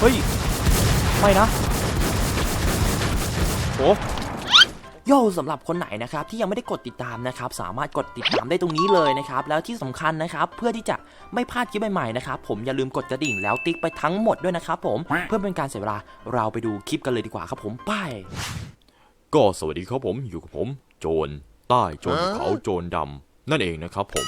เฮ้ย ไม่นะโอ้โย่สำหรับคนไหนนะครับที่ยังไม่ได้กดติดตามนะครับสามารถกดติดตามได้ตรงนี้เลยนะครับแล้วที่สำคัญนะครับเพื่อที่จะไม่พลาดคลิปใหม่ๆนะครับผมอย่าลืมกดกระดิ่งแล้วติ๊กไปทั้งหมดด้วยนะครับผมเพื่อเป็นการเสียเวลาเราไปดูคลิปกันเลยดีกว่าครับผมไป ก็สวัสดีครับผมอยู่กับผม โจรใต้โจรเขาโจรดำ นั่นเองนะครับผม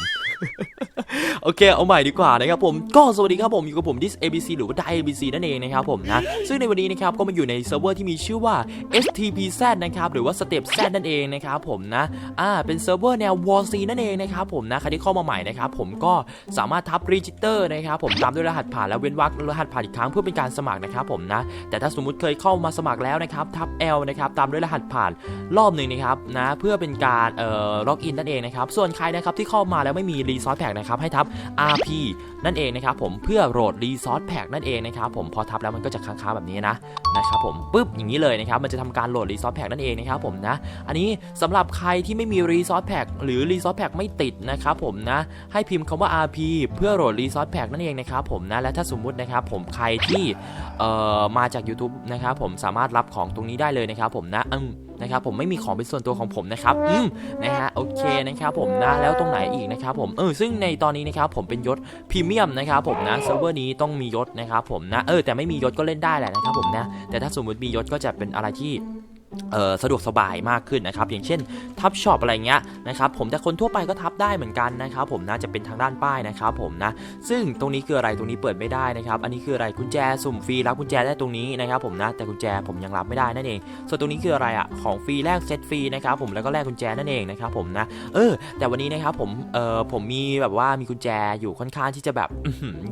โอเค เอาใหม่ดีกว่านะครับผม ก็สวัสดีครับผม อยู่กับผม dis abc หรือว่า die abc นั่นเองนะครับผมนะ ซึ่งในวันนี้นะครับ ก็มาอยู่ในเซิร์ฟเวอร์ที่มีชื่อว่า stpz นะครับ หรือว่า step z นั่นเองนะครับผมนะ อ่า เป็นเซิร์ฟเวอร์แนว war c นั่นเองนะครับผมนะ ใครที่เข้ามาใหม่นะครับผมก็สามารถทับ register นะครับผม ตามด้วยรหัสผ่านแล้วเว้นวรรครหัสผ่านอีกครั้งเพื่อเป็นการสมัครนะครับผมนะ แต่ถ้าสมมุติเคยเข้ามาสมัครแล้วนะครับ ทับ L นะครับ ตามด้วยรหัสผ่านรอบหนึ่งนะครับนะ เพื่อเป็นการ เอ่อ ล็อกอินนั่นเองนะครับ ส่วนใครนะครับที่เข้ามาแล้วไม่มี resource pack นะครับให้ทับ RP นั่นเองนะครับผมเพื่อโหลด resource pack นั่นเองนะครับผมพอทับแล้วมันก็จะค้างๆแบบนี้นะนะครับผมปึ๊บอย่างนี้เลยนะครับมันจะทำการโหลด resource pack นั่นเองนะครับผมนะอันนี้สำหรับใครที่ไม่มี resource pack หรือ resource pack ไม่ติดนะครับผมนะให้พิมพ์คำว่า RP เพื่อโหลด resource pack นั่นเองนะครับผมนะและถ้าสมมุตินะครับผมใครที่เอ่อมาจาก YouTube นะครับผมสามารถรับของตรงนี้ได้เลยนะครับผมนะอืม นะครับผมไม่มีของเป็นส่วนตัวของผมนะครับอืมนะฮะโอเคนะครับผมนะแล้วตรงไหนอีกนะครับผมเออซึ่งในตอนนี้นะครับผมเป็นยศพรีเมียมนะครับผมนะเซิร์ฟเวอร์นี้ต้องมียศนะครับผมนะเออแต่ไม่มียศก็เล่นได้แหละนะครับผมนะแต่ถ้าสมมติมียศก็จะเป็นอะไรที่ สะดวกสบายมากขึ้นนะครับอย่างเช่นทับช็อปอะไรเงี้ยนะครับผมแต่คนทั่วไปก็ทับได้เหมือนกันนะครับผมนะจะเป็นทางด้านป้ายนะครับผมนะซึ่งตรงนี้คืออะไรตรงนี้เปิดไม่ได้นะครับอันนี้คืออะไรกุญแจสุ่มฟรีรับกุญแจได้ตรงนี้นะครับผมนะแต่กุญแจผมยังรับไม่ได้นั่นเอง ส่วนตรงนี้คืออะไรอะของฟรีแลกเซตฟรีนะครับผมแล้วก็แลกกุญแจนั่นเองนะครับผมนะเออแต่วันนี้นะครับผมเออผมมีแบบว่ามีกุญแจอยู่ค่อนข้างที่จะแบบ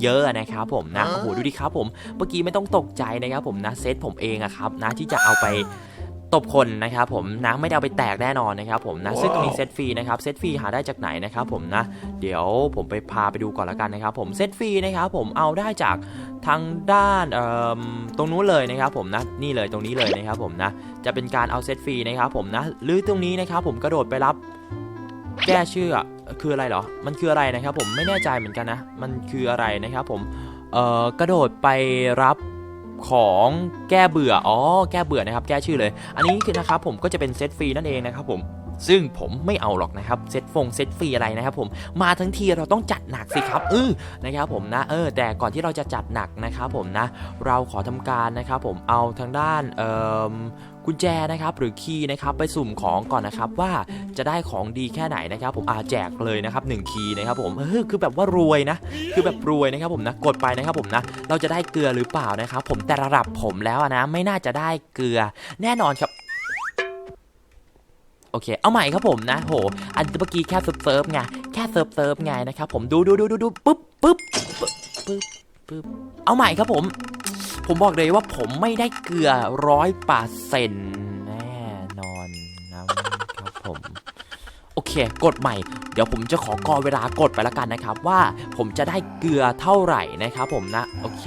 เยอะนะครับผมนะโอ้โหดูดิครับผมเมื่อกี้ไม่ต้องตกใจนะครับผมนะเซตผมเองอะครับนะที่จะเอาไป ตบคนนะครับผมนะไม่ได้เอาไปแตกแน่นอนนะครับผมนะซึ่งตรงนี้เซตฟรีนะครับเซตฟรีหาได้จากไหนนะครับผมนะเดี๋ยวผมไปพาไปดูก่อนละกันนะครับผมเซตฟรีนะครับผมเอาได้จากทางด้านเอ่อตรงนู้นเลยนะครับผมนะนี่เลยตรงนี้เลยนะครับผมนะจะเป็นการเอาเซตฟรีนะครับผมนะหรือตรงนี้นะครับผมกระโดดไปรับแก้ชื่ออะคืออะไรเหรอ มันคืออะไรนะครับผมไม่แน่ใจเหมือนกันนะ มันคืออะไรนะครับผมเอ่อกระโดดไปรับ ของแก้เบื่อ อ๋อ แก้เบื่อนะครับ แก้ชื่อเลย อันนี้คือนะครับผมก็จะเป็นเซตฟรีนั่นเองนะครับผม ซึ่งผมไม่เอาหรอกนะครับเซตฟงเซตฟรีอะไรนะครับผม มาทั้งทีเราต้องจัดหนักสิครับ เออ นะครับผมนะ เออ แต่ก่อนที่เราจะจัดหนักนะครับผมนะ เราขอทำการนะครับผม เอาทางด้าน เอ่อ กุญแจนะครับหรือคีย์นะครับไปสุ่มของก่อนนะครับว่าจะได้ของดีแค่ไหนนะครับ ผมอาแจกเลยนะครับ1คีย์นะครับผมเออคือแบบว่ารวยนะ คือแบบรวยนะครับผมนะกดไปนะครับผมนะเราจะได้เกลือหรือเปล่านะครับ ผมแต่ระดับผมแล้วนะไม่น่าจะได้เกลือแน่นอนครับโอเค เอาใหม่ครับผมนะ โห อันเมื่อกี้แค่เซิร์ฟเซิร์ฟไง แค่เซิร์ฟเซิร์ฟไงนะครับผม ดูดูดูดูดูปุ๊บปุ๊บปุ๊บปุ๊บปุ๊บ เอาใหม่ครับผม ผมบอกเลยว่าผมไม่ได้เกลือร้อยเปอร์เซ็นแน่นอนนะครับผม โอเค กดใหม่ เดี๋ยวผมจะขอกอเวลากดไปแล้วกันนะครับ ว่าผมจะได้เกลือเท่าไหร่นะครับผมนะ โอเค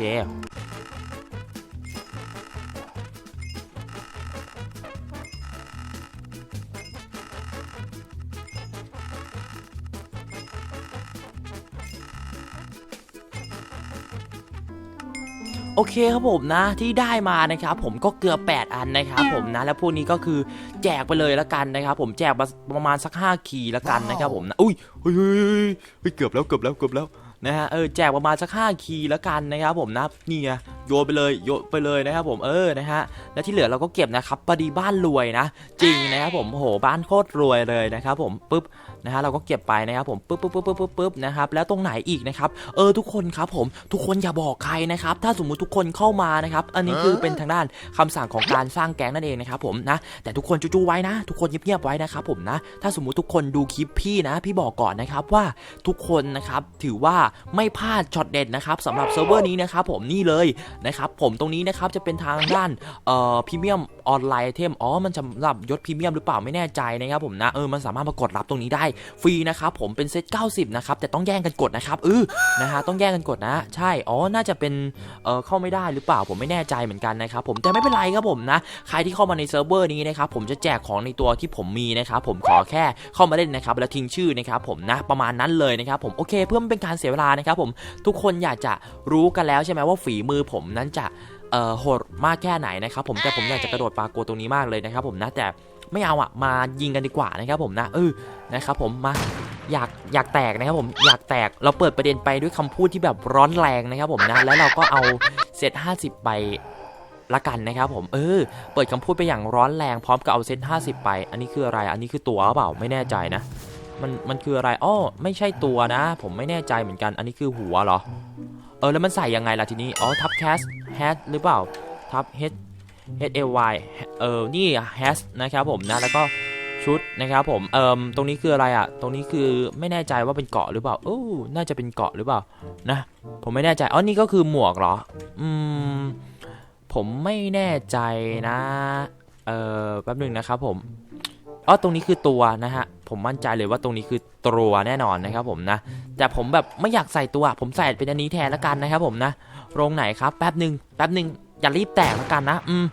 เคครับผมนะที่ได้มานะครับผมก็เกลือ8อันนะครับผมนะแล้วพวกนี้ก็คือแจกไปเลยละกันนะครับผมแจกมาประมาณสัก 5 ขีละกันนะครับผมนะอุ้ยเฮ้ยเฮ้ยเฮ้ยเฮ้ยเกือบแล้วเกือบแล้วเกือบแล้วนะฮะเออแจกประมาณสัก5คีย์ละกันนะครับผมนะนี่ไง โยนไปเลยโยนไปเลยนะครับผมเออนะฮะแล้วที่เหลือเราก็เก็บนะครับพอดีบ้านรวยนะ จริงนะครับผมโหบ้านโคตรรวยเลยนะครับผมปุ๊บนะฮะเราก็เก็บไปนะครับผมปุ๊บปุ๊บปุ๊บปุ๊บปุ๊บปุ๊บนะครับแล้วตรงไหนอีกนะครับเออทุกคนครับผมทุกคนอย่าบอกใครนะครับถ้าสมมุติทุกคนเข้ามานะครับอันนี้คือเป็นทางด้านคำสั่งของการสร้างแก๊งนั่นเองนะครับผมนะแต่ทุกคนจู้ๆไว้นะ ทุกคนเงียบๆไว้นะครับผมนะถ้าสมมุติทุกคนดูคลิปพี่นะ พี่บอกก่อนนะครับว่าทุกคนนะครับถือว่าไม่พลาดช็อตเด็ดนะครับสำหรับเซิร์ฟเวอร์นี้นะครับผมนี่เลยนะครับผมตรงนี้นะครับจะเป็นทางด้านเอ่อพรีเมียมออนไลน์เทมอ๋อมันสำหรับยศพรีเมียมหรือเปล่าไม่แน่ใจนะครับผมนะเออมันสามารถมากดรับตรงนี้ได้ฟรีนะครับผมเป็นเซต90นะครับแต่ต้องแย่งกันกดนะครับเออนะฮะต้องแย่งกันกดนะ ใช่อ๋อน่าจะเป็นเออเข้าไม่ได้หรือเปล่าผมไม่แน่ใจเหมือนกันนะครับผมแต่ไม่เป็นไรครับผมนะใครที่เข้ามาในเซิร์ฟเวอร์นี้นะครับผมจะแจกของในตัวที่ผมมีนะครับผมขอแค่เข้ามาเล่นนะครับแล้วทิ้งชื่อนะครับผมนะประมาณนั้นเลยนะครับผมโอเคเพื่อเป็นการเสียเวลานะครับผมทุกคนอยากจะรู้กันแล้วใช่ไหมว่าฝีมือผมนั้นจะเอ่อโหดมากแค่ไหนนะครับผมแต่ผมอยากจะกระโดดปลาโกตรงนี้มากเลยนะครับผมนะแต่ไม่เอาอะมายิงกันดีกว่านะครับผมนะเออนะครับผมมาอยากอยากแตกนะครับผมอยากแตกเราเปิดประเด็นไปด้วยคำพูดที่แบบร้อนแรงนะครับผมนะแล้วเราก็เอาเซต50 ไปละกันนะครับผมเออเปิดคำพูดไปอย่างร้อนแรงพร้อมกับเอาเซต50 ไป อันนี้คืออะไรอันนี้คือตัวหรือเปล่าไม่แน่ใจนะมันมันคืออะไรอ้อไม่ใช่ตัวนะ ผมไม่แน่ใจเหมือนกัน อันนี้คือหัวเหรอ เออแล้วมันใส่ยังไงล่ะทีนี้ อ๋อทับ cast hat หรือเปล่าทับ h h a y เออนี่ has นะครับผมนะแล้วก็ชุดนะครับผมเอิมตรงนี้คืออะไรอะ ตรงนี้คือไม่แน่ใจว่าเป็นเกาะหรือเปล่าโอ้น่าจะเป็นเกาะหรือเปล่านะ ผมไม่แน่ใจอ๋อนี่ก็คือหมวกเหรอ อืม ผมไม่แน่ใจนะ เออแป๊บหนึ่งนะครับผมอ๋อตรงนี้คือตัวนะฮะ ผมมั่นใจเลยว่าตรงนี้คือตัวแน่นอนนะครับผมนะ แต่ผมแบบไม่อยากใส่ตัว ผมใส่เป็นอันนี้แทนละกันนะครับผมนะ โรงไหนครับ แป๊บหนึ่งแป๊บหนึ่งอย่ารีบแตกละกันนะ อืม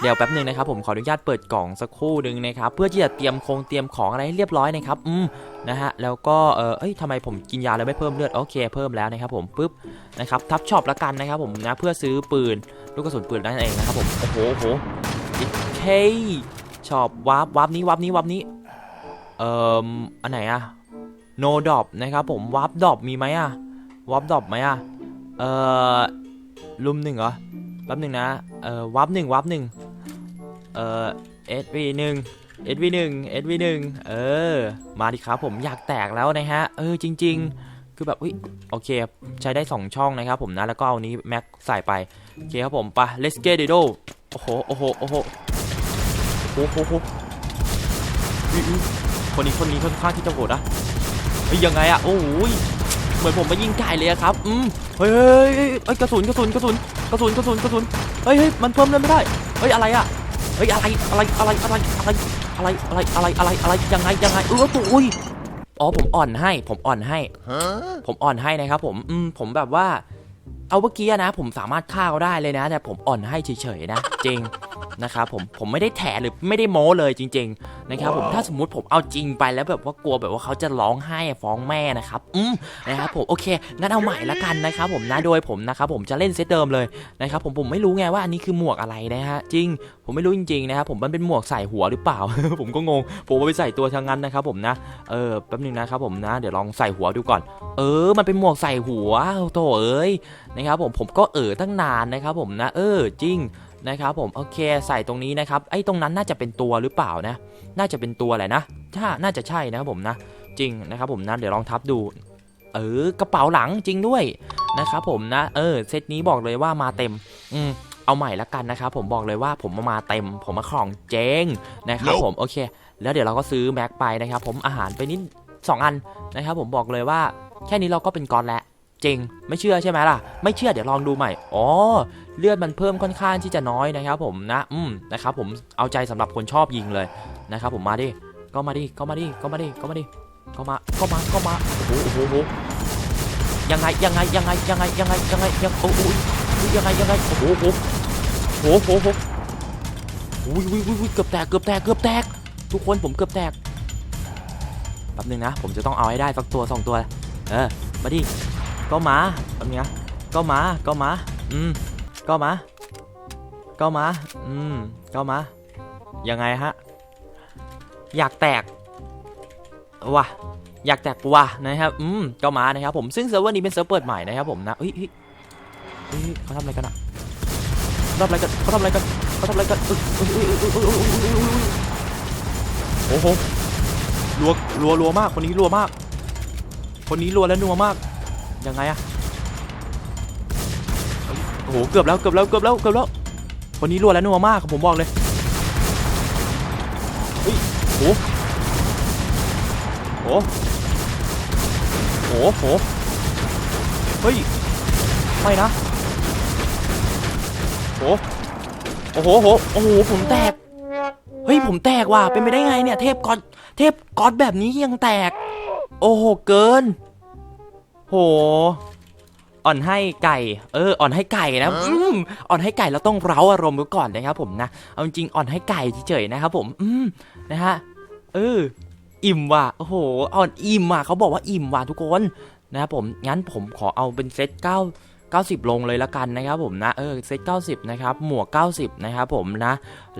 เดี๋ยวแป๊บหนึ่งนะครับผมขออนุญาตเปิดกล่องสักครู่หนึ่งนะครับเพื่อที่จะเตรียมคงเตรียมของอะไรให้เรียบร้อยนะครับอืมนะฮะแล้วก็เออเอ้ยทำไมผมกินยาแล้วไม่เพิ่มเลือดโอเคเพิ่มแล้วนะครับผมปุ๊บนะครับทับช็อปละกันนะครับผมนะเพื่อซื้อปืนลูกกระสุนปืนนั่นเองนะครับผมโอ้โหโอ้โหเคช็อปวาร์ปวาร์ปนี้วาร์ปนี้วาร์ปนี้ เอ่ออันไหนอะ no drop นะครับผมวาร์ปดอปมีไหมอะวาร์ปดอปไหมอะเอ่อลุมหนึ่งเหรอแป๊บหนึ่งนะเอ่อวาร์ปหนึ่งวาร์ปหนึ่งเอ่อ SV หนึ่ง SV หนึ่ง SV หนึ่งเออมาดิครับผมอยากแตกแล้วนะฮะเออจริง ๆ คือแบบอุ้ยโอเคใช้ได้ 2 ช่องนะครับผมนะแล้วก็เอานี้แม็กใส่ไปโอเคครับผมไป let's get it o โอ้โหโอ้โหโอ้โหโอ้โหโอ้โหอุ๊ยอุ๊ย คนนี้คนนี้ค่อนข้างที่จะโหดนะเฮ้ยยังไงอะโอ้ยเหมือนผมมายิงไก่เลยอะครับ อืมเฮ้ยเฮ้ยเฮ้ยเฮ้ยกระสุนกระสุนกระสุนกระสุนกระสุนกระสุน เฮ้ยเฮ้ยมันเพิ่มเลือดไม่ได้ เฮ้ยอะไรอะเฮ้ยอะไรอะไรอะไรอะไรอะไรอะไรอะไรอะไรอะไรอะไรยังไงยังไงเออตัวอุ้ยอ๋อผมอ่อนให้ ผมอ่อนให้ ผมอ่อนให้นะครับผมอืมผมแบบว่า เอาเมื่อกี้อะนะ ผมสามารถฆ่าเขาได้เลยนะ แต่ผมอ่อนให้เฉยๆนะจริง นะครับผมผมไม่ได้แถหรือไม่ได้โม้เลยจริง ๆ นะครับผมถ้าสมมุติผมเอาจริงไปแล้วแบบว่ากลัวแบบว่าเขาจะร้องไห้ฟ้องแม่นะครับอืมนะครับผมโอเคงั้นเอาใหม่ละกันนะครับผมนะโดยผมนะครับผมจะเล่นเซตเดิมเลยนะครับผมผมไม่รู้ไงว่าอันนี้คือหมวกอะไรนะฮะจริง ผมไม่รู้จริงๆนะครับผมมันเป็นหมวกใส่หัวหรือเปล่า ผมก็งงผมเอาไปใส่ตัวทางนั้นนะครับผมนะเออแป๊บนึงนะครับผมนะเดี๋ยวลองใส่หัวดูก่อน เออ มันเป็นหมวกใส่หัวโถเอ้ยนะครับผมผมก็เออตั้งนานนะครับผมนะ เออจริง นะครับผมโอเคใส่ตรงนี้นะครับไอ้ตรงนั้นน่าจะเป็นตัวหรือเปล่านะ น่าจะเป็นตัวแหละนะถ้าน่าจะใช่นะครับผมนะ จริงนะครับผมนะเดี๋ยวลองทับดู เออกระเป๋าหลังจริงด้วยนะครับผมนะเออเซตนี้บอกเลยว่ามาเต็ม อืมเอาใหม่ละกันนะครับผมบอกเลยว่าผมมาเต็ม ผมมาของเจงนะครับผมโอเค แล้วเดี๋ยวเราก็ซื้อแม็กไปนะครับผมอาหารไปนิดสองอันนะครับผมบอกเลยว่าแค่นี้เราก็เป็นกอนแล้ว จริง ไม่เชื่อใช่ไหมล่ะ ไม่เชื่อเดี๋ยวลองดูใหม่ อ๋อ เลือดมันเพิ่มค่อนข้างที่จะน้อยนะครับผมนะ อืมนะครับผม เอาใจสำหรับคนชอบยิงเลยนะครับผมมาดิ ก็มาดิ ก็มาดิ ก็มาดิ ก็มาดิ ก็มา ก็มา ก็มา โอ้โห โอ้โหยังไง ยังไง ยังไง ยังไง ยังไง ยังไง ยังโอ้โหยังไง ยังไงโอ้โหโอ้โหโอ้โหโอ้โหอุ้ยอุ้ยอุ้ยเกือบแตก เกือบแตก เกือบแตก ทุกคนผมเกือบแตก แป๊บนึงนะ ผมจะต้องเอาให้ได้สักตัวสองตัว เออ มาดิ ก็มาทนไงก็มา ก็มา อืม ก็มา ก็มา อืม ก็มา ยังไงฮะ อยากแตกว่ะ อยากแตกว่ะนะครับ อืม ก็มานะครับผม ซึ่งเซิร์ฟเวอร์นี้เป็นเซิร์ฟเปิดใหม่นะครับผมนะเฮ้ยเขาทำอะไรกันอะทำอะไรกันเขาทำอะไรกันเขาทำอะไรกันโอ้โหรัวรัวรัวมาก คนนี้รัวมาก คนนี้รัวและนัวมาก ยังไงอะโอ้โหเกือบแล้วเกือบแล้วเกือบแล้วเกือบแล้วคนนี้รัวและนัวมากผมบอกเลยเฮ้ยโอ้โหโอ้โหเฮ้ยไม่นะโอ้โอ้โหโอ้โหโอ้โหผมแตกเฮ้ยผมแตกว่ะเป็นไปได้ไงเนี่ย เทพกอตเทพกอตแบบนี้ยังแตก โอ้โหเกิน โห อ่อนให้ไก่ เออ อ่อนให้ไก่นะอืมอ่อนให้ไก่เราต้องเร้าอารมณ์ไว้ก่อนนะครับผมนะ เอาจริงๆอ่อนให้ไก่เฉยๆนะครับผม อืม นะฮะ เออ อิ่มว่ะ โอ้โห อ่อนอิ่มว่ะเขาบอกว่าอิ่มว่ะทุกคนนะครับผม งั้นผมขอเอาเป็นเซตเก้า90 ลงเลยละกันนะครับผมนะเออเซต90 นะครับ หมวก 90 นะครับผมนะ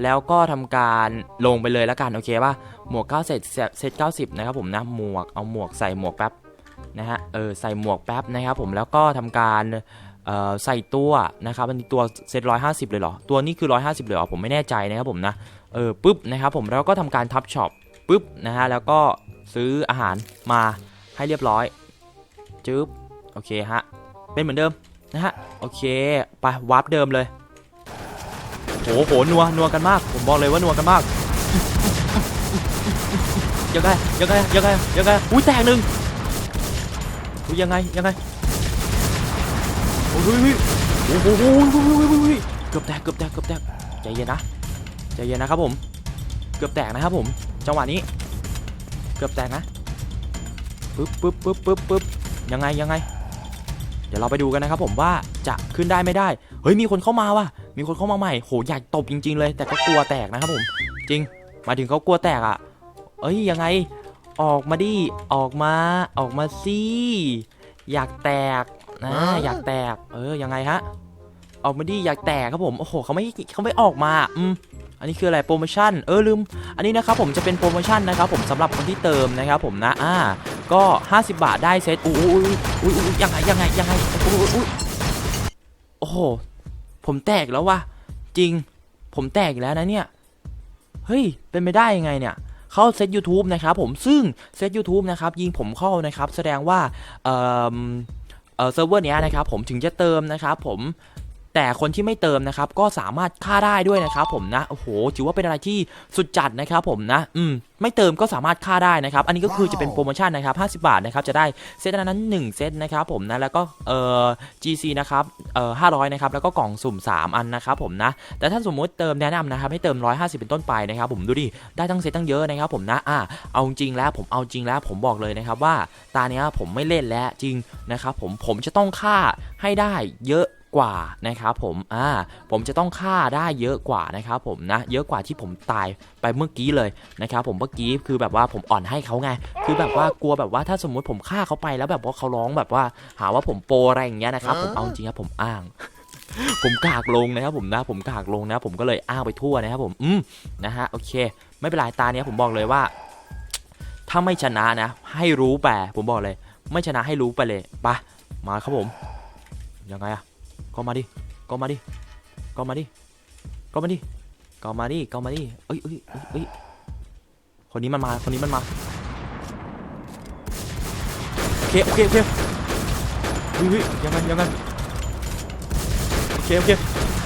แล้วก็ทำการลงไปเลยละกัน โอเคป่ะหมวก9เซตเซต90 นะครับผมนะหมวกเอาหมวกใส่หมวกแป๊บ นะฮะเออใส่หมวกแป๊บนะครับผมแล้วก็ทำการเอ่อใส่ตัวนะครับอันนี้ตัวเซต150เลยเหรอ ตัวนี้คือ150เลยเหรอ ผมไม่แน่ใจนะครับผมนะเออปุ๊บนะครับผมแล้วก็ทำการทับช็อปปุ๊บนะฮะแล้วก็ซื้ออาหารมาให้เรียบร้อยจึ๊บโอเคฮะเป็นเหมือนเดิมนะฮะโอเคไปวาร์ปเดิมเลยโหโหนัวนัวกันมาก ผมบอกเลยว่านัวกันมากยังไงยังไงยังไงยังไงอุ้ยแตกหนึ่ง ยยังไงยังไงโอ้ยโอ้โหโอ้โหโอ้โหโอ้โหโอ้โหเกือบแตกเกือบแตกเกือบแตกใจเย็นนะใจเย็นนะครับผม เกือบแตกนะครับผม จังหวะนี้ เกือบแตกนะปึ๊บปึ๊บปึ๊บปึ๊บปึ๊บยังไงยังไง เดี๋ยวเราไปดูกันนะครับผมว่าจะขึ้นได้ไม่ได้ เฮ้ยมีคนเข้ามาว่ะ มีคนเข้ามาใหม่ โหอยากตบจริง ๆ เลย แต่ก็กลัวแตกนะครับผม จริงหมายถึงเขากลัวแตกอะเอ้ยยังไง ออกมาดิ ออกมา ออกมาสิ อยากแตกนะ อยากแตก เออ ยังไงฮะ ออกมาดิ อยากแตกครับผม โอ้โห เขาไม่เขาไม่ออกมา อืมอันนี้คืออะไรโปรโมชั่น เออลืม อันนี้นะครับผมจะเป็นโปรโมชั่นนะครับผมสำหรับคนที่เติมนะครับผมนะ อ่า ก็ 50 บาทได้เซตอุ้ยอุ้ยอุ้ยอุ้ยยังไงยังไงยังไงอุ้ยอุ้ยโอ้โห ผมแตกแล้ววะจริง ผมแตกอีกแล้วนะเนี่ย เฮ้ย เป็นไปได้ยังไงเนี่ย เข้าเซต YouTube นะครับผมซึ่งเซต YouTube นะครับยิงผมเข้านะครับแสดงว่าเอ่อเอ่อเซิร์ฟเวอร์เนี้ยนะครับผมถึงจะเติมนะครับผม แต่คนที่ไม่เติมนะครับก็สามารถฆ่าได้ด้วยนะครับผมนะโอ้โหถือว่าเป็นอะไรที่สุดจัดนะครับผมนะอืมไม่เติมก็สามารถฆ่าได้นะครับ อันนี้ก็คือจะเป็นโปรโมชั่นนะครับ50 บาทนะครับ จะได้เซตอันนั้น 1 เซตนะครับผมนะ แล้วก็เอ่อ GC นะครับเอ่อ500 นะครับ แล้วก็กล่องสุ่ม 3 อันนะครับผมนะ แต่ถ้าสมมุติเติมแนะนำนะครับให้เติม 150 เป็นต้นไปนะครับ ผมดูดิ ได้ตั้งเซตตั้งเยอะนะครับผมนะ อะเอาจริงแล้วผมเอาจริงแล้วผมบอกเลยนะครับว่าตาเนี้ยผมไม่เล่นแล้วจริงนะครับผม ผมจะต้องฆ่าให้ได้เยอะ กว่านะครับผมอ่าผมจะต้องฆ่าได้เยอะกว่านะครับผมนะเยอะกว่าที่ผมตายไปเมื่อกี้เลยนะครับผมเมื่อกี้คือแบบว่าผมอ่อนให้เขาไง คือแบบว่ากลัวแบบว่าถ้าสมมุติผมฆ่าเขาไปแล้วแบบว่าเขาร้องแบบว่า หาว่าผมโปรอะไรอย่างเงี้ยนะครับผมเอาจริงครับผมอ้างผมกากลงนะครับผมนะผมกากลงนะผมก็เลยอ้างไปทั่วนะครับผมอืมนะฮะโอเค ไม่เป็นไรตาเนี้ยผมบอกเลยว่า ถ้าไม่ชนะนะ ให้รู้ไปผมบอกเลย ไม่ชนะให้รู้ไปเลยไปะมาครับผมยังไงอะ ก็มาดิก็มาดิก็มาดิก็มาดิก็มาดิก็มาดิเอ้ยเอ้ยเอ้ยคนนี้มันมาคนนี้มันมาโอเคโอเคโอเคเฮ้ยเฮ้ยยังไงยังไงโอเคโอเค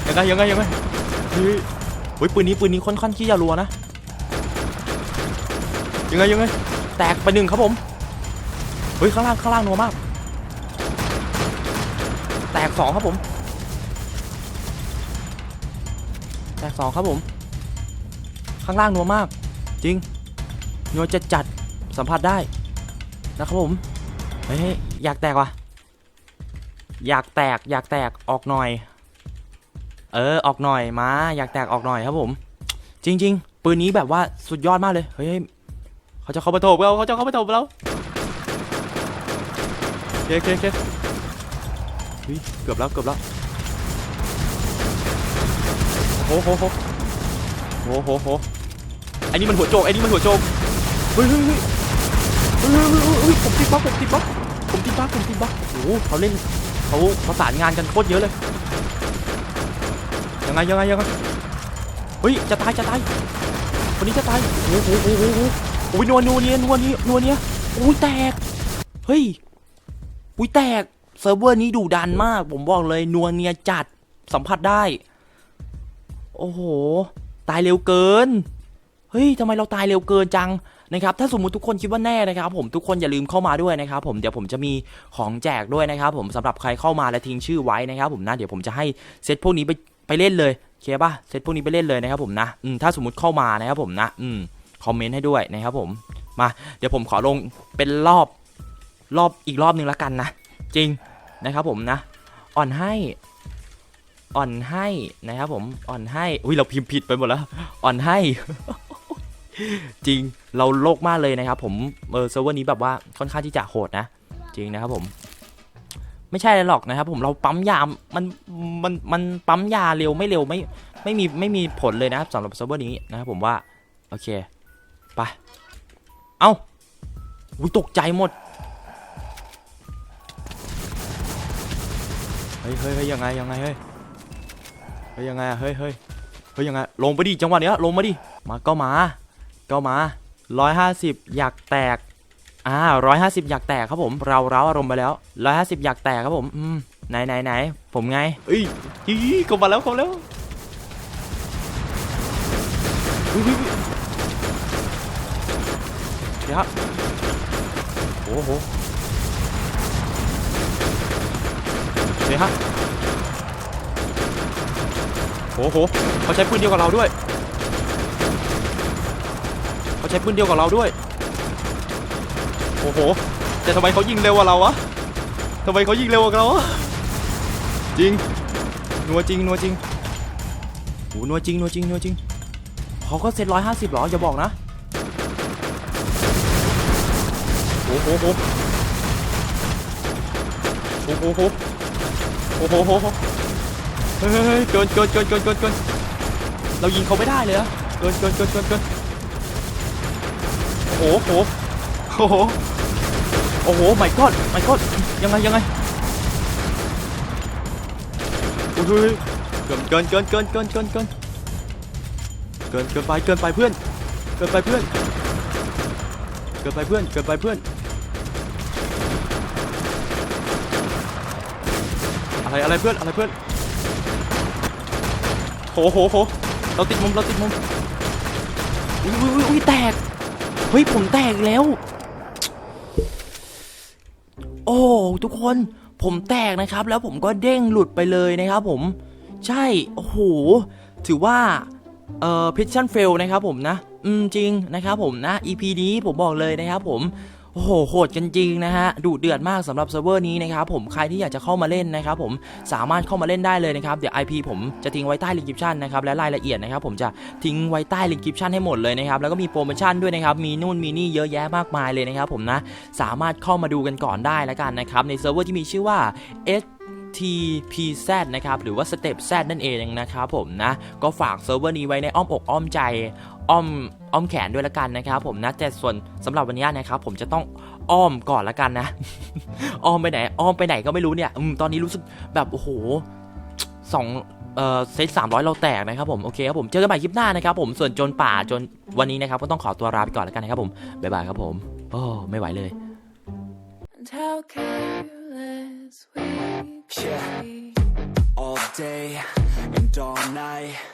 ยังไงยังไงยังไงเฮ้ยเฮ้ยปืนนี้ปืนนี้ค่อนข้างที่จะรัวนะยังไงยังไงแตกไปหนึ่งครับผมเฮ้ยข้างล่างข้างล่างนัวมาก แตกสองครับผม ตกสองครับผม ข้างล่างนัวมาก จริงนัวจะจัดสัมผัสได้นะครับผมเฮ้ยอยากแตกว่ะ อยากแตกอยากแตกออกหน่อย เออออกหน่อยมาอยากแตกออกหน่อยครับผม จริง ๆ ปืนนี้แบบว่าสุดยอดมากเลยเฮ้ยเขาจะเข้ามาโถบเราเขาจะเข้ามาโถบเราเคโอเคโอเคเฮ้ยเกือบแล้วเกือบแล้ว โอ้โหโหโหโหโหไอ้นี่มันหัวโจกไอ้นี่มันหัวโจกเฮ้ยเฮ้ยเฮ้ยเฮ้ยเฮ้ยผมติดบล็อกผมติดบล็อกผมติดบล็อกผมติดบล็อกโอ้โหเขาเล่นเขาประสานงานกันโคตรเยอะเลยยังไงยังไงยังไงเฮ้ยจะตายจะตายคนนี้จะตายโอ้โหโอ้โหโอ้โหโอ้ยนัวนัวเนียนัวนียนัวเนียอุ้ยแตกเฮ้ยอุ้ยแตกเซิร์ฟเวอร์นี้ดุดันมาก ผมบอกเลยนัวเนียจัดสัมผัสได้ โอ้โห ตายเร็วเกิน เฮ้ยทำไมเราตายเร็วเกินจังนะครับถ้าสมมุติทุกคนคิดว่าแน่นะครับผมทุกคนอย่าลืมเข้ามาด้วยนะครับผมเดี๋ยวผมจะมีของแจกด้วยนะครับผมสำหรับใครเข้ามาและทิ้งชื่อไว้นะครับผมนะเดี๋ยวผมจะให้เซตพวกนี้ไปไปเล่นเลยเคยปะเซตพวกนี้ไปเล่นเลยนะครับผมนะอืมถ้าสมมติเข้ามานะครับผมนะอืมคอมเมนต์ให้ด้วยนะครับผมมาเดี๋ยวผมขอลงเป็นรอบรอบอีกรอบหนึ่งละกันนะ จริงนะครับผมนะอ่อนให้ อ่อนให้นะครับผมอ่อนให้อุ้ยเราพิมพ์ผิดไปหมดแล้วอ่อนให้ จริงเราโลกมากเลยนะครับ ผมเออเซิร์ฟเวอร์นี้แบบว่าค่อนข้างที่จะโหดนะ จริงนะครับผม ไม่ใช่หรอกนะครับ ผมเราปั๊มยามันมันมันปั๊มยาเร็วไม่เร็วไม่ไม่มีไม่มีผลเลยนะครับสำหรับเซิร์ฟเวอร์นี้นะครับผมว่าโอเคไปเอ้าอุ้ยตกใจหมดเฮ้ยเฮ้ยเฮ้ยยังไงยังไงเฮ้ย เฮ้ยยังไงอะเฮ้ยเฮ้ยเฮ้ยยังไงลงไปดิจังหวะเนี้ยลงมาดิมาก็มาก็มาร้อยห้าสิบอยากแตกอ่าร้อยห้าสิบอยากแตกครับผม เราเร้าอารมณ์ไปแล้วร้อยห้าสิบอยากแตกครับผมอืมไหนไหนไหนผมไงเอ้ยยี่เข้ามาแล้วเข้ามาแล้วอุ๊ยอุ๊ยยเดี๋ยวครับโอ้โหเดี๋ยวครับ โอ้โหเขาใช้ปืนเดียวกับเราด้วยเขาใช้ปืนเดียวกับเราด้วยโอ้โหแต่ทำไมเขายิงเร็วกว่าเราวะทำไมเขายิงเร็วกว่าเราวะจริงนัวจริงนัวจริงโอ้นัวจริงนัวจริงนัวจริงเขาก็เซ็ตร้อยห้าสิบหรออย่าบอกนะโอ้โหโหโอ้โหโหโอ้โหโหโห ฮ้ยเฮ้ยเกินเกินเกินเกินเกินเกินเรายิงเขาไม่ได้เลยอะเกินเกินเกินเกินเกินโอ้โหโอ้โหโอ้โห my god my god ยังไงยังไงโอ้ยเกินเกินเกินเกินเกินเกินเกินเกินเกินไปเกินไปเพื่อน เกินไปเพื่อน เกินไปเพื่อนเกินไปเพื่อนอะไรอะไรเพื่อนอะไรเพื่อน โหโหโหเราติดมุมเราติดมุมอุ้ยอุ้ยอุ้ยแตกเฮ้ยผมแตกอีกแล้ว โอ้ทุกคนผมแตกนะครับ แล้วผมก็เด้งหลุดไปเลยนะครับผมใช่โอ้โหถือว่าเอ่อพิชชั่นเฟลนะครับผมนะ อืมจริงนะครับผมนะ EP นี้ผมบอกเลยนะครับผม โอ้โหโหดกันจริงนะฮะดุเดือดมากสำหรับเซิร์ฟเวอร์นี้นะครับผมใครที่อยากจะเข้ามาเล่นนะครับผมสามารถเข้ามาเล่นได้เลยนะครับเดี๋ยว IP ผมจะทิ้งไว้ใต้ลิงก์คลิปชั่นนะครับและรายละเอียดนะครับผมจะทิ้งไว้ใต้ลิงก์คลิปชั่นให้หมดเลยนะครับแล้วก็มีโปรโมชั่นด้วยนะครับมีนู่นมีนี่เยอะแยะมากมายเลยนะครับผมนะสามารถเข้ามาดูกันก่อนได้แล้วกันนะครับในเซิร์ฟเวอร์ที่มีชื่อว่า STPZ นะครับ หรือว่า Step Z นั่นเองนะครับผมนะ ก็ฝากเซิร์ฟเวอร์นี้ไว้ในอ้อมอกอ้อมใจ อ้อมอ้อมแขนด้วยละกันนะครับ ผมนะแต่ส่วนสำหรับวันนี้นะครับผมจะต้องอ้อมก่อนละกันนะ อ้อมไปไหน อ้อมไปไหนก็ไม่รู้เนี่ยอมตอนนี้รู้สึกแบบโอ้โหสองเอ่อเซตสามร้อยเราแตกนะครับผมโอเคครับผมเจอกันใหม่คลิปหน้านะครับผมส่วนโจนป่าจนวันนี้นะครับก็ต้องขอตัวลาไปก่อนแล้วกันนะครับผมบ๊ายบายครับผมโอ้ไม่ไหวเลย And how careless we Yeah. could be. all day and all night.